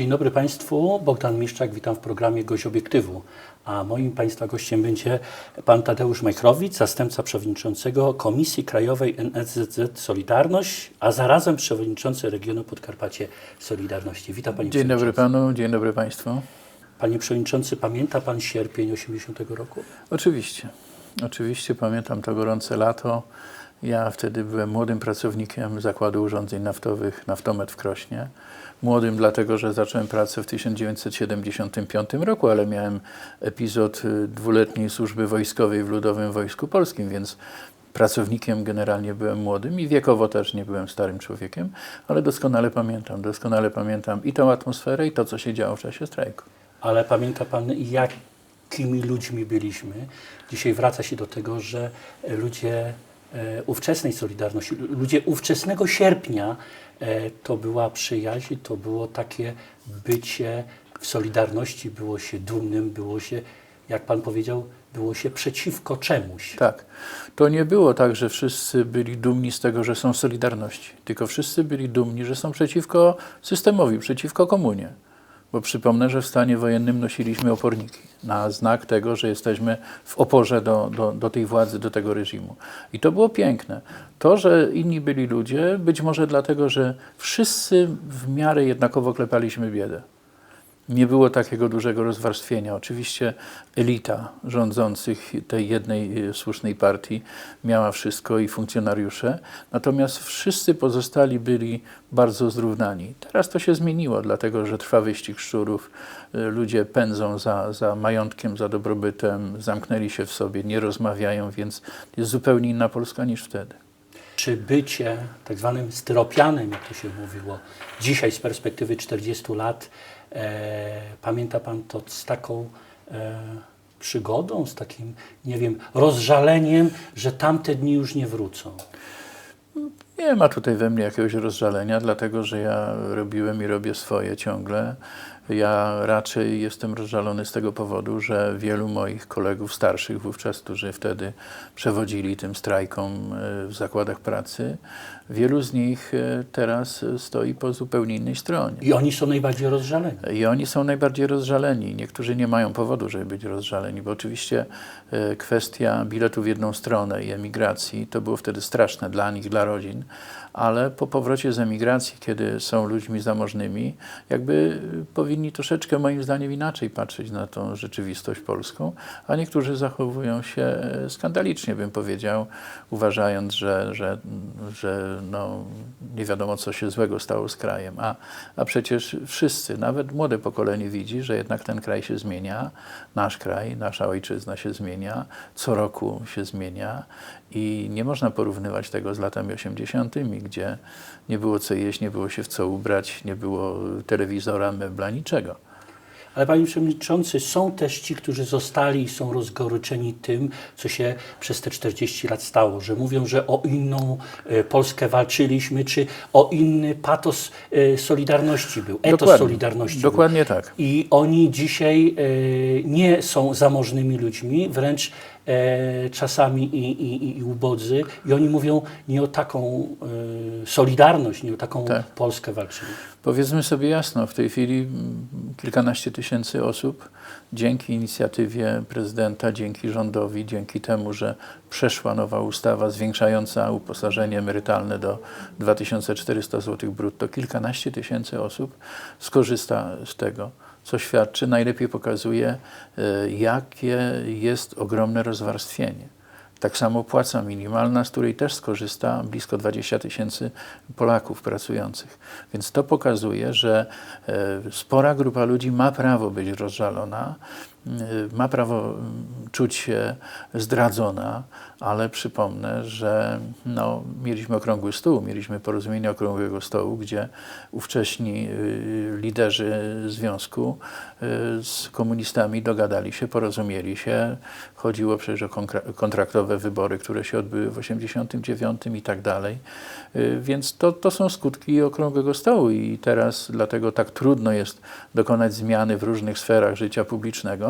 Dzień dobry Państwu, Bogdan Miszczak, witam w programie Gość Obiektywu. A moim Państwa gościem będzie Pan Tadeusz Majchrowicz, zastępca przewodniczącego Komisji Krajowej NSZZ Solidarność, a zarazem przewodniczący regionu Podkarpacie Solidarności. Witam Panie Dzień dobry panu, dzień dobry państwu. Panie Przewodniczący, pamięta Pan sierpień 80 roku? Oczywiście, oczywiście pamiętam to gorące lato. Ja wtedy byłem młodym pracownikiem Zakładu Urządzeń Naftowych Naftomet w Krośnie. Młodym dlatego, że zacząłem pracę w 1975 roku, ale miałem epizod y, dwuletniej służby wojskowej w Ludowym Wojsku Polskim, więc pracownikiem generalnie byłem młodym i wiekowo też nie byłem starym człowiekiem, ale doskonale pamiętam, doskonale pamiętam i tą atmosferę i to, co się działo w czasie strajku. Ale pamięta Pan, jakimi ludźmi byliśmy? Dzisiaj wraca się do tego, że ludzie ówczesnej Solidarności, lu- ludzie ówczesnego sierpnia, e, to była przyjaźń, to było takie bycie w Solidarności, było się dumnym, było się, jak Pan powiedział, było się przeciwko czemuś. Tak. To nie było tak, że wszyscy byli dumni z tego, że są w Solidarności, tylko wszyscy byli dumni, że są przeciwko systemowi, przeciwko komunie. Bo przypomnę, że w stanie wojennym nosiliśmy oporniki na znak tego, że jesteśmy w oporze do, do, do tej władzy, do tego reżimu. I to było piękne. To, że inni byli ludzie, być może dlatego, że wszyscy w miarę jednakowo klepaliśmy biedę. Nie było takiego dużego rozwarstwienia. Oczywiście elita rządzących tej jednej e, słusznej partii miała wszystko i funkcjonariusze, natomiast wszyscy pozostali byli bardzo zrównani. Teraz to się zmieniło, dlatego że trwa wyścig szczurów, e, ludzie pędzą za, za majątkiem, za dobrobytem, zamknęli się w sobie, nie rozmawiają, więc jest zupełnie inna Polska niż wtedy. Czy bycie tak zwanym styropianem, jak to się mówiło, dzisiaj z perspektywy 40 lat, e, pamięta Pan to z taką e, przygodą, z takim, nie wiem, rozżaleniem, że tamte dni już nie wrócą? Nie ma tutaj we mnie jakiegoś rozżalenia, dlatego że ja robiłem i robię swoje ciągle. Ja raczej jestem rozżalony z tego powodu, że wielu moich kolegów starszych wówczas, którzy wtedy przewodzili tym strajkom e, w zakładach pracy, wielu z nich e, teraz stoi po zupełnie innej stronie. I oni są najbardziej rozżaleni. I oni są najbardziej rozżaleni. Niektórzy nie mają powodu, żeby być rozżaleni, bo oczywiście e, kwestia biletu w jedną stronę i emigracji to było wtedy straszne dla nich, dla rodzin, ale po powrocie z emigracji, kiedy są ludźmi zamożnymi, jakby powinni troszeczkę moim zdaniem inaczej patrzeć na tą rzeczywistość polską, a niektórzy zachowują się e, skandalicznie, bym powiedział, uważając, że, że, że no, nie wiadomo, co się złego stało z krajem. A, a przecież wszyscy, nawet młode pokolenie widzi, że jednak ten kraj się zmienia, nasz kraj, nasza ojczyzna się zmienia, co roku się zmienia i nie można porównywać tego z latami 80., gdzie nie było co jeść, nie było się w co ubrać, nie było telewizora, mebla, niczego. Ale Panie Przewodniczący, są też ci, którzy zostali i są rozgoryczeni tym, co się przez te 40 lat stało, że mówią, że o inną e, Polskę walczyliśmy, czy o inny patos e, Solidarności był, etos Dokładnie. Solidarności Dokładnie tak. był. I oni dzisiaj e, nie są zamożnymi ludźmi, wręcz e, czasami i, i, i ubodzy. I oni mówią nie o taką e, Solidarność, nie o taką Tak. Polskę walczyli. Powiedzmy sobie jasno, w tej chwili mm, kilkanaście tysięcy osób dzięki inicjatywie prezydenta, dzięki rządowi, dzięki temu, że przeszła nowa ustawa zwiększająca uposażenie emerytalne do 2400 zł brutto, kilkanaście tysięcy osób skorzysta z tego, co świadczy, najlepiej pokazuje, e, jakie jest ogromne rozwarstwienie. Tak samo płaca minimalna, z której też skorzysta blisko 20 tysięcy Polaków pracujących. Więc to pokazuje, że e, spora grupa ludzi ma prawo być rozżalona, ma prawo mm, czuć się zdradzona, ale przypomnę, że no, mieliśmy okrągły stół, mieliśmy porozumienie okrągłego stołu, gdzie ówcześni y, liderzy związku y, z komunistami dogadali się, porozumieli się. Chodziło przecież o kontraktowe wybory, które się odbyły w 89 i tak dalej. Y, Więc to, to są skutki okrągłego stołu i teraz dlatego tak trudno jest dokonać zmiany w różnych sferach życia publicznego,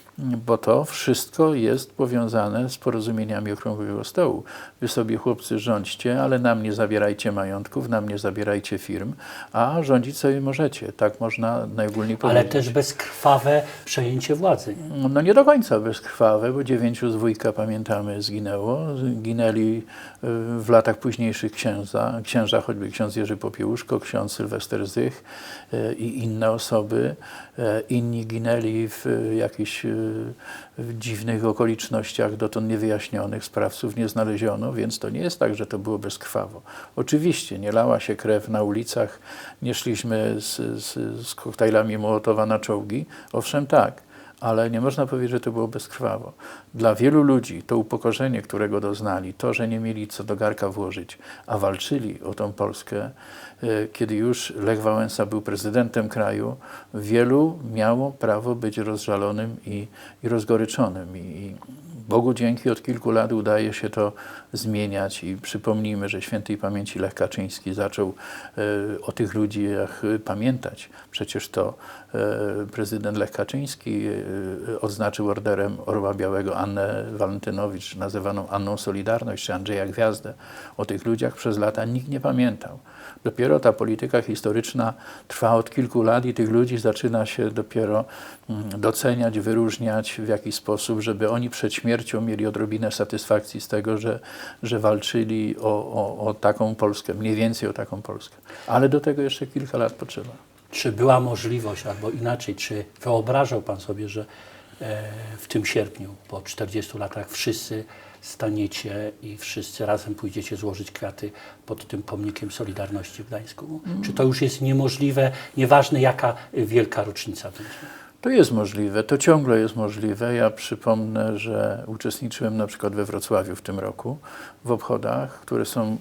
bo to wszystko jest powiązane z porozumieniami Okrągłego Stołu. Wy sobie chłopcy rządźcie, ale nam nie zabierajcie majątków, nam nie zabierajcie firm, a rządzić sobie możecie. Tak można najogólniej Ale powiedzieć. też bezkrwawe przejęcie władzy. No nie do końca bezkrwawe, bo dziewięciu z wujka, pamiętamy, zginęło. Ginęli y, w latach późniejszych księża, księża choćby ksiądz Jerzy Popiełuszko, ksiądz Sylwester Zych y, i inne osoby. Y, Inni ginęli w jakichś w dziwnych okolicznościach, dotąd niewyjaśnionych, sprawców nie znaleziono, więc to nie jest tak, że to było bezkrwawo. Oczywiście nie lała się krew na ulicach, nie szliśmy z, z, z koktajlami Mołotowa na czołgi, owszem tak, ale nie można powiedzieć, że to było bezkrwawo. Dla wielu ludzi to upokorzenie, którego doznali, to, że nie mieli co do garka włożyć, a walczyli o tą Polskę, e, kiedy już Lech Wałęsa był prezydentem kraju, wielu miało prawo być rozżalonym i, i rozgoryczonym. I, I Bogu dzięki od kilku lat udaje się to zmieniać i przypomnijmy, że świętej pamięci Lech Kaczyński zaczął e, o tych ludziach e, pamiętać. Przecież to e, prezydent Lech Kaczyński odznaczył orderem Orła Białego Annę Walentynowicz, nazywaną Anną Solidarność, czy Andrzeja Gwiazdę. O tych ludziach przez lata nikt nie pamiętał. Dopiero ta polityka historyczna trwa od kilku lat i tych ludzi zaczyna się dopiero mm, doceniać, wyróżniać w jakiś sposób, żeby oni przed śmiercią mieli odrobinę satysfakcji z tego, że, że walczyli o, o, o taką Polskę, mniej więcej o taką Polskę. Ale do tego jeszcze kilka lat potrzeba. Czy była możliwość, albo inaczej, czy wyobrażał Pan sobie, że e, w tym sierpniu, po 40 latach, wszyscy staniecie i wszyscy razem pójdziecie złożyć kwiaty pod tym pomnikiem Solidarności w Gdańsku? Czy to już jest niemożliwe, nieważne jaka wielka rocznica będzie? To jest możliwe, to ciągle jest możliwe. Ja przypomnę, że uczestniczyłem na przykład we Wrocławiu w tym roku w obchodach, które są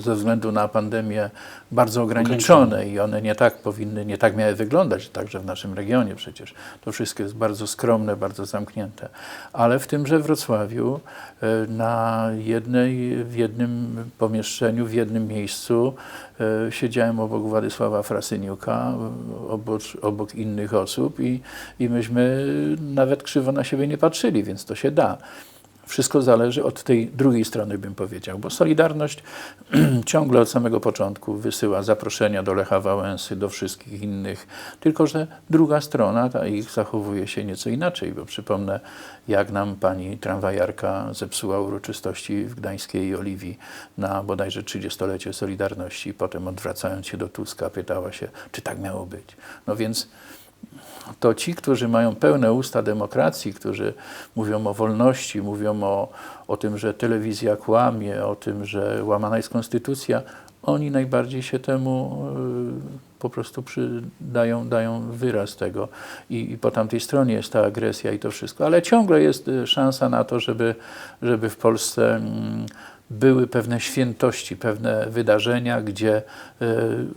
ze względu na pandemię bardzo ograniczone i one nie tak powinny, nie tak miały wyglądać, także w naszym regionie przecież. To wszystko jest bardzo skromne, bardzo zamknięte. Ale w tymże Wrocławiu e, na jednej, w jednym pomieszczeniu, w jednym miejscu e, siedziałem obok Władysława Frasyniuka, obok, obok innych osób i, i myśmy nawet krzywo na siebie nie patrzyli, więc to się da. Wszystko zależy od tej drugiej strony, bym powiedział, bo Solidarność ciągle od samego początku wysyła zaproszenia do Lecha Wałęsy, do wszystkich innych, tylko że druga strona ta ich zachowuje się nieco inaczej, bo przypomnę, jak nam pani tramwajarka zepsuła uroczystości w Gdańskiej Oliwii na bodajże 30-lecie Solidarności, potem odwracając się do Tuska pytała się, czy tak miało być. No więc to ci, którzy mają pełne usta demokracji, którzy mówią o wolności, mówią o, o tym, że telewizja kłamie, o tym, że łamana jest konstytucja, oni najbardziej się temu y, po prostu przy, dają, dają wyraz tego. I, I po tamtej stronie jest ta agresja i to wszystko. Ale ciągle jest y, szansa na to, żeby, żeby w Polsce mm, były pewne świętości, pewne wydarzenia, gdzie y,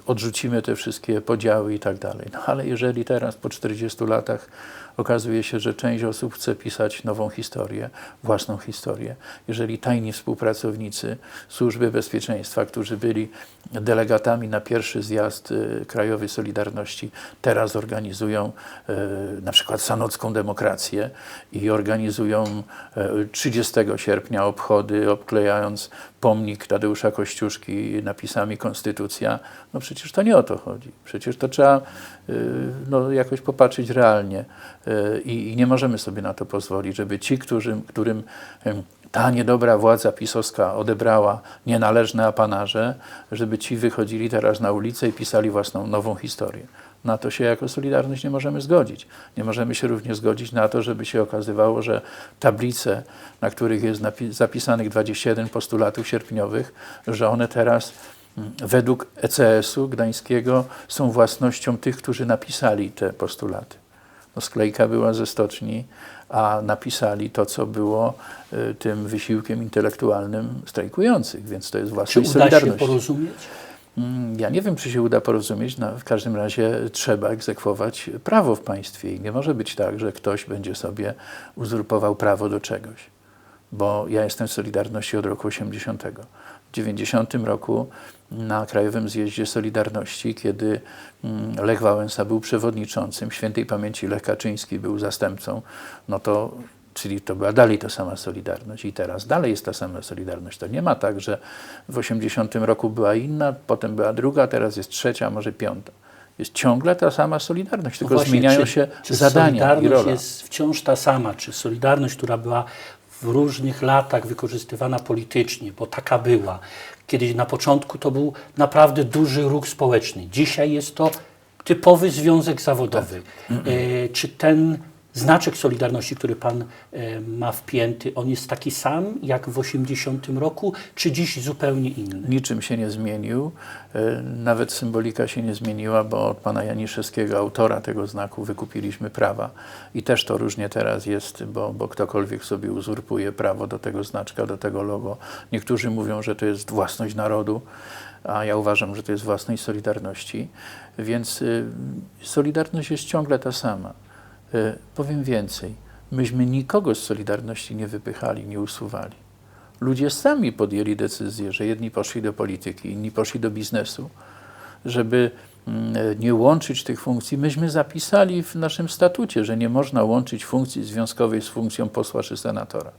odrzucimy te wszystkie podziały i tak dalej. No ale jeżeli teraz po 40 latach okazuje się, że część osób chce pisać nową historię, własną historię, jeżeli tajni współpracownicy Służby Bezpieczeństwa, którzy byli delegatami na pierwszy zjazd y, Krajowej Solidarności, teraz organizują y, na przykład sanocką demokrację i organizują y, 30 sierpnia obchody, obklejając pomnik Tadeusza Kościuszki napisami Konstytucja, no przecież to nie o to chodzi. Przecież to trzeba y, no, jakoś popatrzeć realnie y, i, i nie możemy sobie na to pozwolić, żeby ci, którym, którym ta niedobra władza pisowska odebrała nienależne apanarze, żeby ci wychodzili teraz na ulicę i pisali własną nową historię. Na to się jako Solidarność nie możemy zgodzić. Nie możemy się również zgodzić na to, żeby się okazywało, że tablice, na których jest zapisanych 21 postulatów sierpniowych, że one teraz według ECS-u gdańskiego są własnością tych, którzy napisali te postulaty. No, sklejka była ze stoczni, a napisali to, co było y, tym wysiłkiem intelektualnym strajkujących, więc to jest Czy własność uda się porozumieć? Mm, Ja nie wiem, czy się uda porozumieć. No, w każdym razie trzeba egzekwować prawo w państwie i nie może być tak, że ktoś będzie sobie uzurpował prawo do czegoś. Bo ja jestem w Solidarności od roku 80. 90 roku na Krajowym Zjeździe Solidarności, kiedy mm, Lech Wałęsa był przewodniczącym, świętej pamięci Lech Kaczyński był zastępcą, no to czyli to była dalej ta sama Solidarność i teraz dalej jest ta sama Solidarność. To nie ma tak, że w 80 roku była inna, potem była druga, teraz jest trzecia, może piąta. Jest ciągle ta sama Solidarność, tylko No właśnie, zmieniają czy, się czy zadania i Solidarność rola. jest wciąż ta sama, czy Solidarność, która była w różnych latach wykorzystywana politycznie, bo taka była. Kiedyś na początku to był naprawdę duży ruch społeczny. Dzisiaj jest to typowy związek zawodowy. E, czy ten znaczek Solidarności, który Pan e, ma wpięty, on jest taki sam jak w 80 roku, czy dziś zupełnie inny? niczym się nie zmienił. E, Nawet symbolika się nie zmieniła, bo od pana Janiszewskiego, autora tego znaku, wykupiliśmy prawa. I też to różnie teraz jest, bo, bo ktokolwiek sobie uzurpuje prawo do tego znaczka, do tego logo. Niektórzy mówią, że to jest własność narodu, a ja uważam, że to jest własność Solidarności. Więc y, Solidarność jest ciągle ta sama. Y, Powiem więcej. Myśmy nikogo z Solidarności nie wypychali, nie usuwali. Ludzie sami podjęli decyzję, że jedni poszli do polityki, inni poszli do biznesu, żeby mm, nie łączyć tych funkcji. Myśmy zapisali w naszym statucie, że nie można łączyć funkcji związkowej z funkcją posła czy senatora.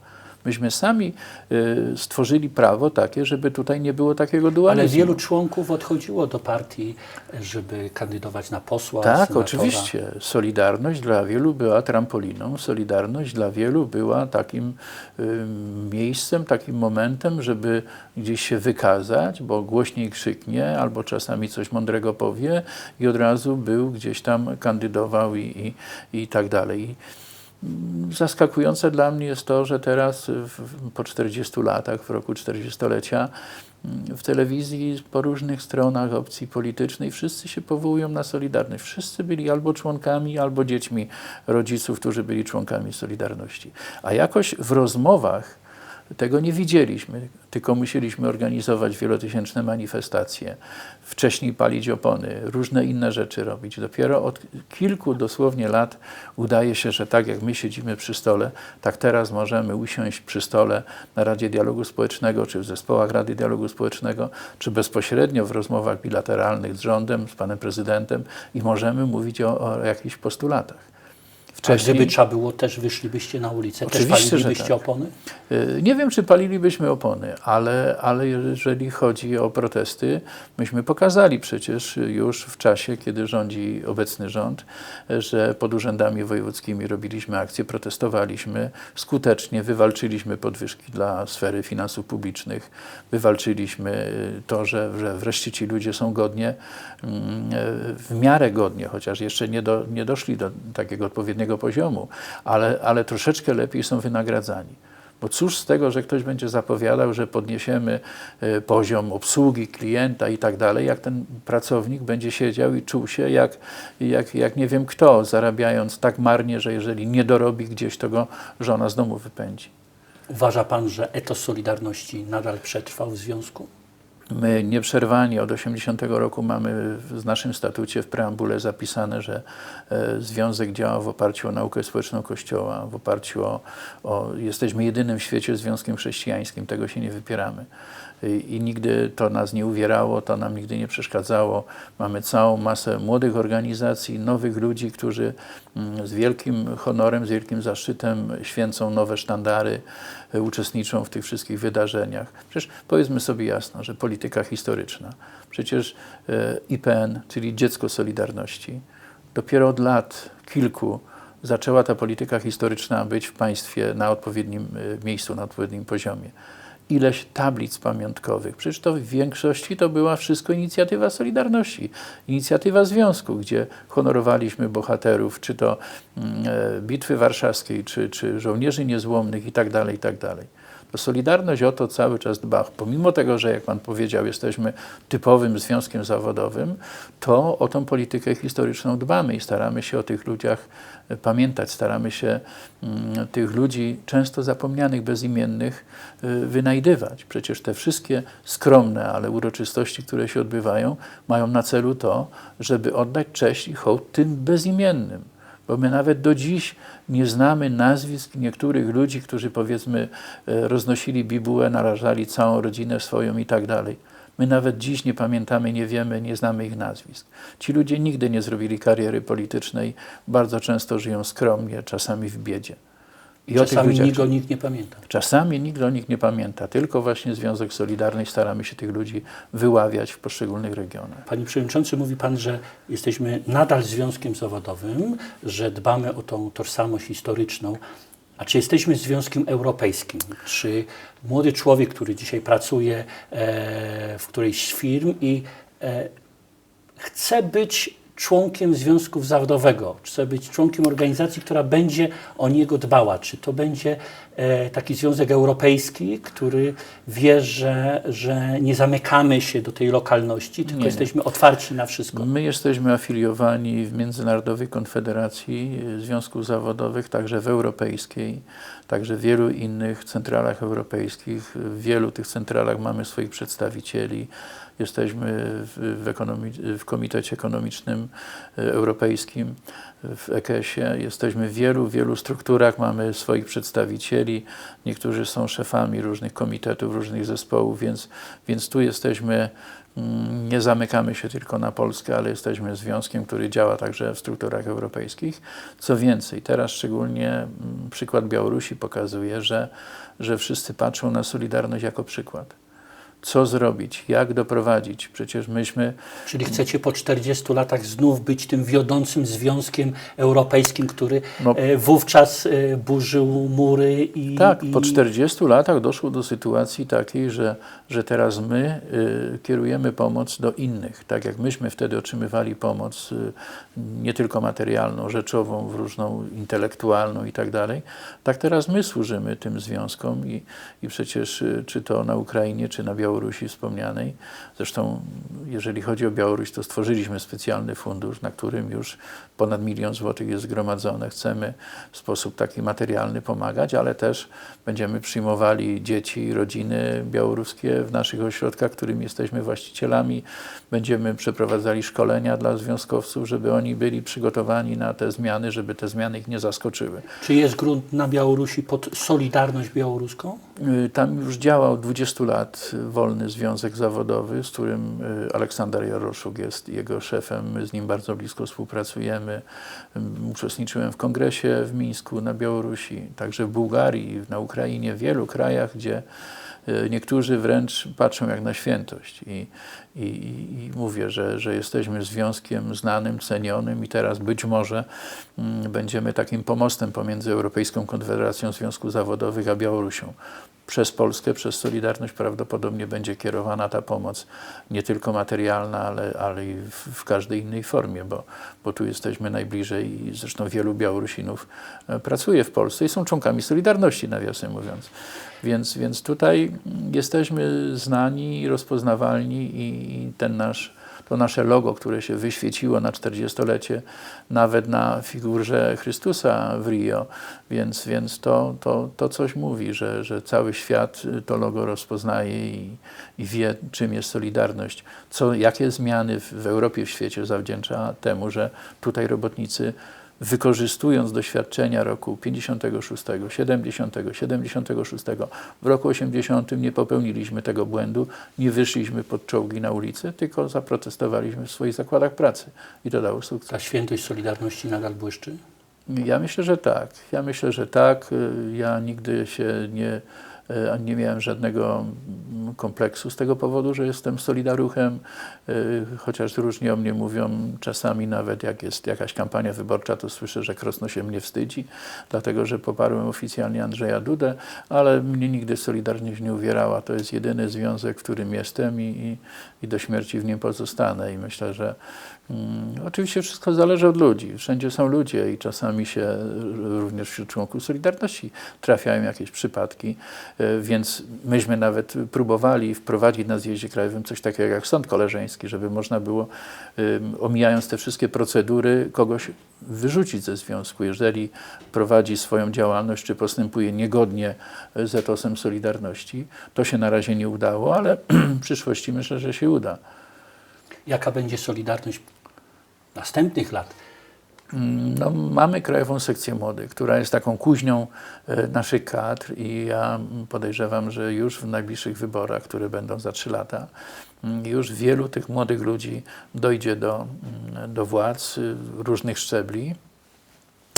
Myśmy sami y, stworzyli prawo takie, żeby tutaj nie było takiego dualizmu. Ale wielu członków odchodziło do partii, żeby kandydować na posła. Tak, senatora. oczywiście. Solidarność dla wielu była trampoliną, Solidarność dla wielu była takim y, miejscem, takim momentem, żeby gdzieś się wykazać, bo głośniej krzyknie albo czasami coś mądrego powie i od razu był gdzieś tam kandydował i, i, i tak dalej. Zaskakujące dla mnie jest to, że teraz w, po 40 latach, w roku 40-lecia, mm, w telewizji po różnych stronach opcji politycznej wszyscy się powołują na Solidarność. Wszyscy byli albo członkami, albo dziećmi rodziców, którzy byli członkami Solidarności. A jakoś w rozmowach tego nie widzieliśmy, tylko musieliśmy organizować wielotysięczne manifestacje, wcześniej palić opony, różne inne rzeczy robić. Dopiero od kilku dosłownie lat udaje się, że tak jak my siedzimy przy stole, tak teraz możemy usiąść przy stole na Radzie Dialogu Społecznego, czy w zespołach Rady Dialogu Społecznego, czy bezpośrednio w rozmowach bilateralnych z rządem, z panem prezydentem i możemy mówić o, o jakichś postulatach. A gdyby trzeba było, też wyszlibyście na ulicę? Oczywiście, też że palilibyście tak. opony? Y, Nie wiem, czy palilibyśmy opony, ale, ale jeżeli chodzi o protesty, myśmy pokazali przecież już w czasie, kiedy rządzi obecny rząd, że pod urzędami wojewódzkimi robiliśmy akcje, protestowaliśmy skutecznie, wywalczyliśmy podwyżki dla sfery finansów publicznych, wywalczyliśmy y, to, że, że wreszcie ci ludzie są godnie, mm, y, w miarę godnie, chociaż jeszcze nie, do, nie doszli do takiego odpowiedniego poziomu, ale, ale troszeczkę lepiej są wynagradzani. Bo cóż z tego, że ktoś będzie zapowiadał, że podniesiemy e, poziom obsługi klienta i tak dalej, jak ten pracownik będzie siedział i czuł się jak, jak, jak nie wiem kto, zarabiając tak marnie, że jeżeli nie dorobi gdzieś, to go żona z domu wypędzi. Uważa Pan, że etos Solidarności nadal przetrwał w związku? My nieprzerwanie od 80 roku mamy w naszym statucie w preambule zapisane, że e, Związek działa w oparciu o naukę społeczną Kościoła, w oparciu o, o jesteśmy jedynym w świecie związkiem chrześcijańskim, tego się nie wypieramy. I, nigdy to nas nie uwierało, to nam nigdy nie przeszkadzało. Mamy całą masę młodych organizacji, nowych ludzi, którzy mm, z wielkim honorem, z wielkim zaszczytem święcą nowe sztandary, e, uczestniczą w tych wszystkich wydarzeniach. Przecież powiedzmy sobie jasno, że polityka historyczna, przecież e, IPN, czyli dziecko Solidarności, dopiero od lat kilku zaczęła ta polityka historyczna być w państwie na odpowiednim e, miejscu, na odpowiednim poziomie ileś tablic pamiątkowych. Przecież to w większości to była wszystko inicjatywa Solidarności, inicjatywa Związku, gdzie honorowaliśmy bohaterów, czy to mm, e, Bitwy Warszawskiej, czy, czy żołnierzy niezłomnych i tak Solidarność o to cały czas dba. Pomimo tego, że jak Pan powiedział, jesteśmy typowym związkiem zawodowym, to o tą politykę historyczną dbamy i staramy się o tych ludziach e, pamiętać, staramy się mm, tych ludzi często zapomnianych, bezimiennych y, wynajdywać. Przecież te wszystkie skromne, ale uroczystości, które się odbywają, mają na celu to, żeby oddać cześć i hołd tym bezimiennym. Bo my nawet do dziś nie znamy nazwisk niektórych ludzi, którzy powiedzmy e, roznosili bibułę, narażali całą rodzinę swoją i tak dalej. My nawet dziś nie pamiętamy, nie wiemy, nie znamy ich nazwisk. Ci ludzie nigdy nie zrobili kariery politycznej, bardzo często żyją skromnie, czasami w biedzie. I Czasami nikt o nich nie pamięta. Czasami nikt o nich nie pamięta, tylko właśnie Związek Solidarność staramy się tych ludzi wyławiać w poszczególnych regionach. Panie Przewodniczący, mówi Pan, że jesteśmy nadal związkiem zawodowym, że dbamy o tą tożsamość historyczną. A czy jesteśmy związkiem europejskim? Czy młody człowiek, który dzisiaj pracuje e, w którejś z firm i e, chce być członkiem związku zawodowego, chce być członkiem organizacji, która będzie o niego dbała. Czy to będzie e, taki związek europejski, który wie, że, że nie zamykamy się do tej lokalności, tylko Nie, nie. jesteśmy otwarci na wszystko. My jesteśmy afiliowani w Międzynarodowej Konfederacji Związków Zawodowych, także w europejskiej, także w wielu innych centralach europejskich. W wielu tych centralach mamy swoich przedstawicieli. Jesteśmy w, ekonomi- w Komitecie Ekonomicznym e, Europejskim, w EKS-ie. Jesteśmy w wielu, wielu strukturach, mamy swoich przedstawicieli. Niektórzy są szefami różnych komitetów, różnych zespołów, więc, więc tu jesteśmy Mm, Nie zamykamy się tylko na Polskę, ale jesteśmy związkiem, który działa także w strukturach europejskich. Co więcej, teraz szczególnie mm, przykład Białorusi pokazuje, że, że wszyscy patrzą na Solidarność jako przykład. Co zrobić, jak doprowadzić? Przecież myśmy Czyli chcecie po 40 latach znów być tym wiodącym związkiem europejskim, który No. e, wówczas e, burzył mury i... Tak, i... po 40 latach doszło do sytuacji takiej, że, że teraz my y, kierujemy pomoc do innych. Tak jak myśmy wtedy otrzymywali pomoc y, nie tylko materialną, rzeczową, w różną intelektualną i tak dalej, tak teraz my służymy tym związkom i, i przecież y, czy to na Ukrainie, czy na Białorusi wspomnianej. Zresztą jeżeli chodzi o Białoruś, to stworzyliśmy specjalny fundusz, na którym już ponad milion złotych jest zgromadzone. Chcemy w sposób taki materialny pomagać, ale też będziemy przyjmowali dzieci i rodziny białoruskie w naszych ośrodkach, którym jesteśmy właścicielami. Będziemy przeprowadzali szkolenia dla związkowców, żeby oni byli przygotowani na te zmiany, żeby te zmiany ich nie zaskoczyły. Czy jest grunt na Białorusi pod Solidarność Białoruską? Y, Tam już działał 20 lat wolny związek zawodowy, z którym y, Aleksander Jaroszuk jest jego szefem. My z nim bardzo blisko współpracujemy. Uczestniczyłem w kongresie w Mińsku na Białorusi, także w Bułgarii, na Ukrainie, w wielu krajach, gdzie y, niektórzy wręcz patrzą jak na świętość. I, i, i mówię, że, że jesteśmy związkiem znanym, cenionym i teraz być może będziemy takim pomostem pomiędzy Europejską Konfederacją Związków Zawodowych a Białorusią. Przez Polskę, przez Solidarność prawdopodobnie będzie kierowana ta pomoc nie tylko materialna, ale, ale i w, w każdej innej formie, bo, bo tu jesteśmy najbliżej i zresztą wielu Białorusinów e, pracuje w Polsce i są członkami Solidarności, nawiasem mówiąc. Więc, więc tutaj jesteśmy znani, rozpoznawalni i i ten nasz, to nasze logo, które się wyświeciło na 40-lecie, nawet na figurze Chrystusa w Rio, więc, więc to, to, to coś mówi, że, że cały świat to logo rozpoznaje i, i wie, czym jest Solidarność. Co, jakie zmiany w, w Europie, w świecie zawdzięcza temu, że tutaj robotnicy wykorzystując doświadczenia roku 56, 70, 76, w roku 80 nie popełniliśmy tego błędu, nie wyszliśmy pod czołgi na ulicę, tylko zaprotestowaliśmy w swoich zakładach pracy i to dało sukces. Ta świętość Solidarności nadal błyszczy? Ja myślę, że tak. Ja myślę, że tak. Ja nigdy się nie, nie miałem żadnego mm, kompleksu z tego powodu, że jestem solidaruchem, y, chociaż różni o mnie mówią, czasami nawet jak jest jakaś kampania wyborcza, to słyszę, że Krosno się mnie wstydzi, dlatego że poparłem oficjalnie Andrzeja Dudę, ale mnie nigdy Solidarność nie uwierała. To jest jedyny związek, w którym jestem i, i, i do śmierci w nim pozostanę i myślę, że Oczywiście wszystko zależy od ludzi. Wszędzie są ludzie i czasami się również wśród członków Solidarności trafiają jakieś przypadki, e, więc myśmy nawet próbowali wprowadzić na zjeździe krajowym coś takiego jak sąd koleżeński, żeby można było, omijając te wszystkie procedury, kogoś wyrzucić ze związku, jeżeli prowadzi swoją działalność czy postępuje niegodnie e, z etosem Solidarności. To się na razie nie udało, ale w przyszłości myślę, że się uda. Jaka będzie Solidarność następnych lat? Mm, No, mamy Krajową Sekcję Młodych, która jest taką kuźnią e, naszych kadr i ja podejrzewam, że już w najbliższych wyborach, które będą za trzy lata, mm, już wielu tych młodych ludzi dojdzie do, mm, do władz y, różnych szczebli.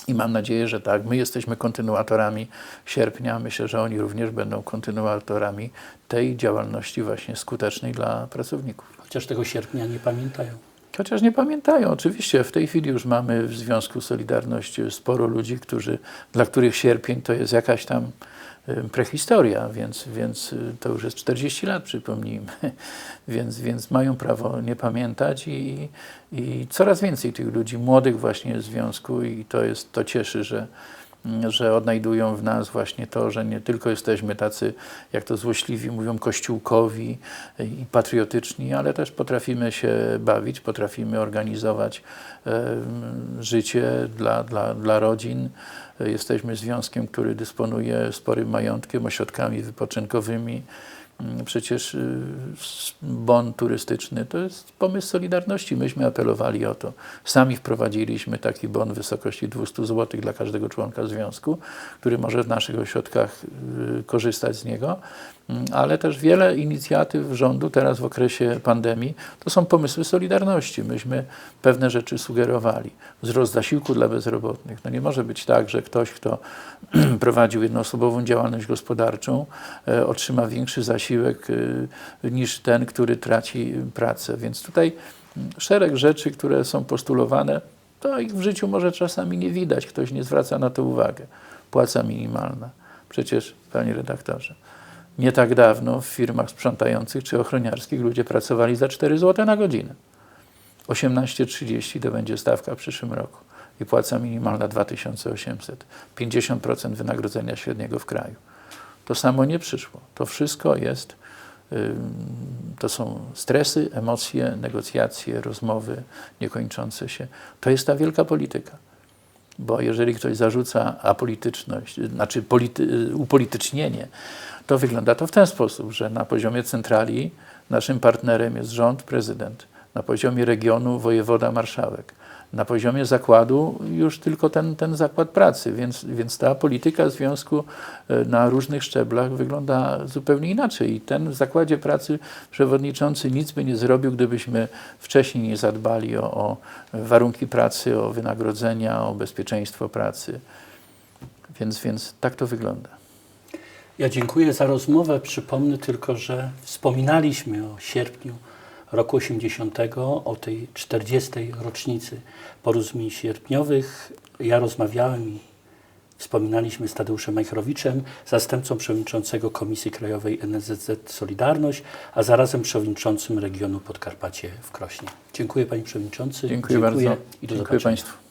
I mam nadzieję, że tak. My jesteśmy kontynuatorami sierpnia. Myślę, że oni również będą kontynuatorami tej działalności właśnie skutecznej dla pracowników. Chociaż tego sierpnia nie pamiętają. Chociaż nie pamiętają, oczywiście. W tej chwili już mamy w Związku Solidarność sporo ludzi, którzy, dla których sierpień to jest jakaś tam prehistoria, więc, więc y, to już jest 40 lat, przypomnijmy. Więc, więc mają prawo nie pamiętać i, i coraz więcej tych ludzi, młodych właśnie w związku i to jest, to cieszy, że, że odnajdują w nas właśnie to, że nie tylko jesteśmy tacy, jak to złośliwi mówią, kościółkowi i patriotyczni, ale też potrafimy się bawić, potrafimy organizować życie dla, dla, dla rodzin. Jesteśmy związkiem, który dysponuje sporym majątkiem, ośrodkami wypoczynkowymi. Mm, Przecież y, bon turystyczny to jest pomysł Solidarności. Myśmy apelowali o to. Sami wprowadziliśmy taki bon w wysokości 200 zł dla każdego członka związku, który może w naszych ośrodkach y, korzystać z niego. Mm, Ale też wiele inicjatyw rządu teraz w okresie pandemii to są pomysły Solidarności. Myśmy pewne rzeczy sugerowali. Wzrost zasiłku dla bezrobotnych. No nie może być tak, że ktoś, kto prowadził jednoosobową działalność gospodarczą, e, otrzyma większy zasiłek e, niż ten, który traci pracę. Więc tutaj mm, szereg rzeczy, które są postulowane, to ich w życiu może czasami nie widać. Ktoś nie zwraca na to uwagę. Płaca minimalna. Przecież, panie redaktorze, nie tak dawno w firmach sprzątających czy ochroniarskich ludzie pracowali za 4 zł na godzinę. 18,30 to będzie stawka w przyszłym roku i płaca minimalna 2800. 50% wynagrodzenia średniego w kraju. To samo nie przyszło. To wszystko jest, to są stresy, emocje, negocjacje, rozmowy niekończące się. To jest ta wielka polityka. Bo jeżeli ktoś zarzuca apolityczność, znaczy polity, upolitycznienie, to wygląda to w ten sposób, że na poziomie centrali naszym partnerem jest rząd, prezydent, na poziomie regionu wojewoda, marszałek, na poziomie zakładu już tylko ten, ten zakład pracy, więc, więc ta polityka związku e, na różnych szczeblach wygląda zupełnie inaczej. I ten w zakładzie pracy przewodniczący nic by nie zrobił, gdybyśmy wcześniej nie zadbali o, o warunki pracy, o wynagrodzenia, o bezpieczeństwo pracy. Więc, więc tak to wygląda. Ja dziękuję za rozmowę. Przypomnę tylko, że wspominaliśmy o sierpniu roku 80, o tej 40. rocznicy porozumień sierpniowych. Ja rozmawiałem i wspominaliśmy z Tadeuszem Majchrowiczem, zastępcą przewodniczącego Komisji Krajowej NSZZ Solidarność, a zarazem przewodniczącym regionu Podkarpacie w Krośnie. Dziękuję panie przewodniczący. Dziękuję, bardzo. i do Dziękuję zobaczenia. Państwu.